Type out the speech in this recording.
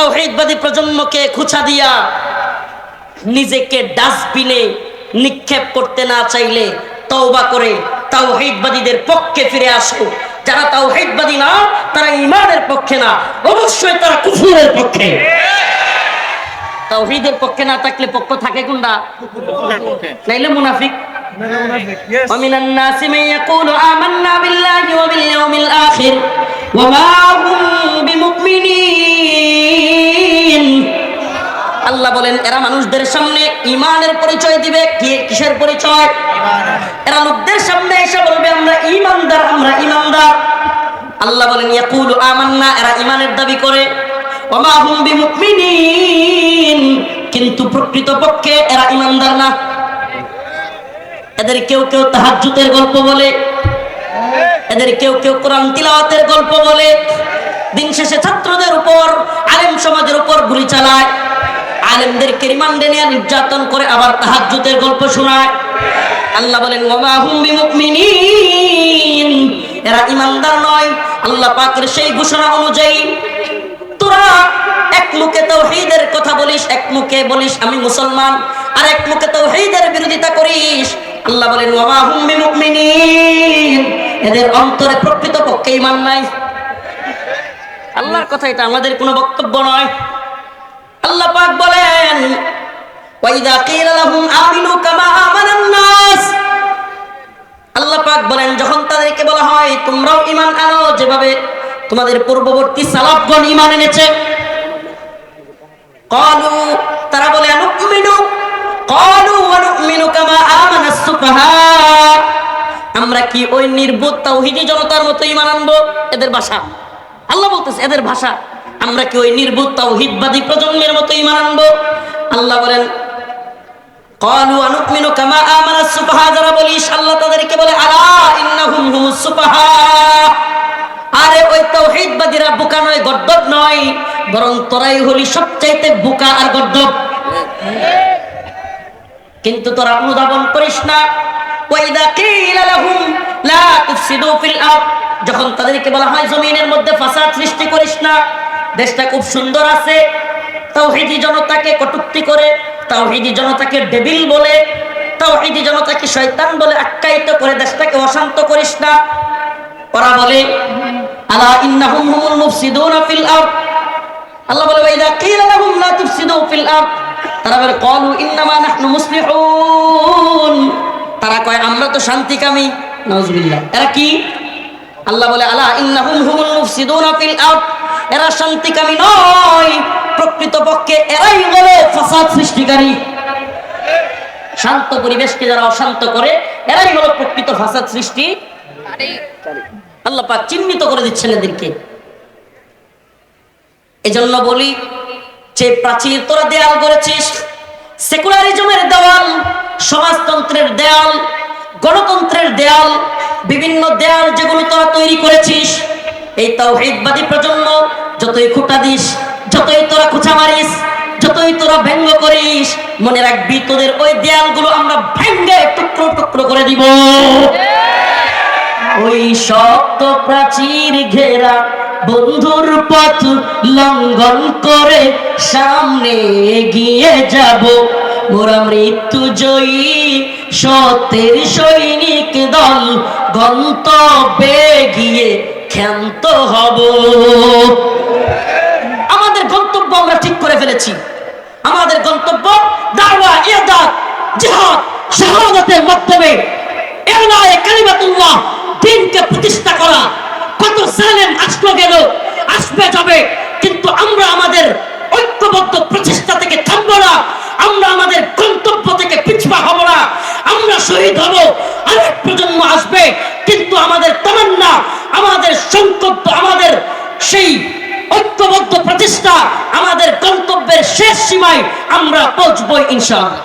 তাওহীদবাদী প্রজন্মকে খুঁচা দিয়া নিজেকে ডাস্টবিনে নিক্ষেপ করতে না চাইলে তওবা করে তাওহীদবাদীদের পক্ষে ফিরে আসো যারা তাওহীদবাদী না তারা ইমানের পক্ষে না অবশ্যই তারা কুফুরের পক্ষে তাওহীদের পক্ষে না থাকলে পক্ষ থাকে কোনটা নাইলে মুনাফিক ومن الناس من يقول آمنا بالله وباليوم الآخر وما বলেন, এরা মানুষদের সামনে ইমানের পরিচয় দিবে। কিসের পরিচয়? এরা লোকদের সামনে এসে বলবে, আমরা ইমানদার আমরা ইমানদার আল্লাহ বলেন, ইয়াকুলু আমান্না এরা ইমানের দাবি করে। ওমা হুম বিমুমিনিন কিন্তু প্রকৃতপক্ষে এরা ইমানদার না। এদের কেউ কেউ তাহাজ্জুদের গল্প বলে। এদের কেউ কেউ কোরআন তিলাওয়াতের গল্প বলে। দিন শেষে ছাত্রদের উপর, আলেম সমাজের উপর গুলি চালায়। আলেমদেরকে রিমান্ডে নিয়ে নির্যাতন করে আবার তাহাজ্জুদের গল্প শোনায়। আল্লাহ বলেন হুম এরা ইমানদার নয়। আল্লাহ পাকের সেই ঘোষণা অনুযায়ী, তোরা এক মুখে তো তাওহীদের কথা বলিস, এক মুখে বলিস আমি মুসলমান, আর এক মুখে তাওহীদের বিরোধিতা করিস। আল্লাহ বলেন, ওমা হুম বিমুমিনিন। এদের অন্তরে প্রকৃত পক্ষে ইমান নাই। আল্লাহর কথা এটা আমাদের কোনো বক্তব্য নয়। আল্লাহ পাক বলেন, ওয়াইদা কিলা লাহুম আমিনু কামা আমানান নাস। আল্লাহ পাক বলেন, যখন তাদেরকে বলা হয়, তোমরাও ঈমান আনো, যেভাবে তোমাদের পূর্ববর্তী সালাফগণ ঈমান এনেছে। ক্বালু তারা বলে, আনুমিনু ক্বালু ওয়ানুমিনু কামা আমানাস সুফাহা। আমরা কি ওই নির্বোধ তাওহীদি জনতার মতো ঈমান আনব? এদের ভাষা। আল্লাহ বলতেছে, এদের ভাষা। আমরা কি ওই নির্বুত তাওহিদবাদী প্রজন্মের মতো ইমান আনব? আল্লাহ বলেন, কলু আনুকমিনু কামা আমানা সুপাহা যারা বলি, ইনশাআল্লাহ তাদেরকে বলে, আলা ইন্নাহুম হুম সুপাহা আরে ওই তাওহীদবাদীরা বোকা নয় গর্দব নয়, বরং তোরাই হলি সবচাইতে বোকা আর গর্দব কিন্তু তোরা অনুধাবন করিস না। ওয়াইদা কিলা লাহুম লা তুফসিদু ফিল আরদ। যখন তাদেরকে বলা হয়, জমিনের মধ্যে ফাসাদ সৃষ্টি করিস না। দেশটা খুব সুন্দর আছে। তাওহীদি জনতাকে কটুক্তি করে তাওহীদি জনতাকে ডেবিল বলে তাওহীদি জনতাকে শয়তান বলে আখ্যায়িত করে দেশটাকে অশান্ত করিস না। ওরা বলে, আলা ইন্নাহুম হুমুল মুফসিদুনা ফিল আরদ? আল্লাহ বলে ওয়াইদা কিলা লাহুম লা তুফসিদু ফিল আরদ? তারা বলে, ক্বালু ইন্নামা নাহনু মুসলিহুন। তারা কয়, আমরা তো শান্তিকামী। নাউজুবিল্লাহ। এরা কি? আল্লাহ বলে, আলা ইন্নাহুম হুমুল মুফসিদুনা ফিল আরদ? এরা শান্তিকামী নয়। প্রকৃতপক্ষে এরাই হলো ফাসাদ সৃষ্টিকারী। শান্ত পরিবেশকে যারা অশান্ত করে, এরাই হলো প্রকৃত ফাসাদ সৃষ্টি। আল্লাহ পাক চিহ্নিত করে দিচ্ছেন এদেরকে। এজন্য বলি, যে প্রাচীর তোরা দেয়াল করেছিস, সেকুলারিজমের দেওয়াল সমাজতন্ত্রের দেয়াল, গণতন্ত্রের দেয়াল, বিভিন্ন দেয়াল যেগুলো তোরা তৈরি করেছিস, এই তাওহীদবাদী প্রজন্ম যতই খুঁটা দিস যতই তোরা খুঁচা মারিস যতই তোরা ব্যঙ্গ করিস মনে রাখবি তোদের ওই দেয়ালগুলো আমরা ভেঙ্গে টুকরো টুকরো করে দিব। ওই শক্ত প্রাচীর ঘেরা বন্ধুর পথ লঙ্ঘন করে সামনে এগিয়ে যাব। মোরা মৃত্যু জয়ী সত্যের সৈনিক দল গন্তব্যে গিয়ে ক্ষান্ত হব। আমাদের গন্তব্য আমরা ঠিক করে ফেলেছি। আমাদের গন্তব্য দাওয়া ইয়াদাত জিহাদ, শাহাদাতের মাধ্যমে। এলায়ে কালিমাতুল্লাহ দিনকে প্রতিষ্ঠা করা কত সালেম আসলো গেল আসবে যাবে কিন্তু আমরা আমাদের ঐক্যবদ্ধ প্রচেষ্টা থেকে থামবো না আমরা আমাদের গন্তব্য থেকে পিছপা হব না আমরা শহীদ হব আরেক প্রজন্ম আসবে কিন্তু আমাদের তামান্না আমাদের সংকল্প আমাদের সেই ঐক্যবদ্ধ প্রতিষ্ঠা আমাদের গন্তব্যের শেষ সীমায় আমরা পৌঁছবই ইনশাআল্লাহ।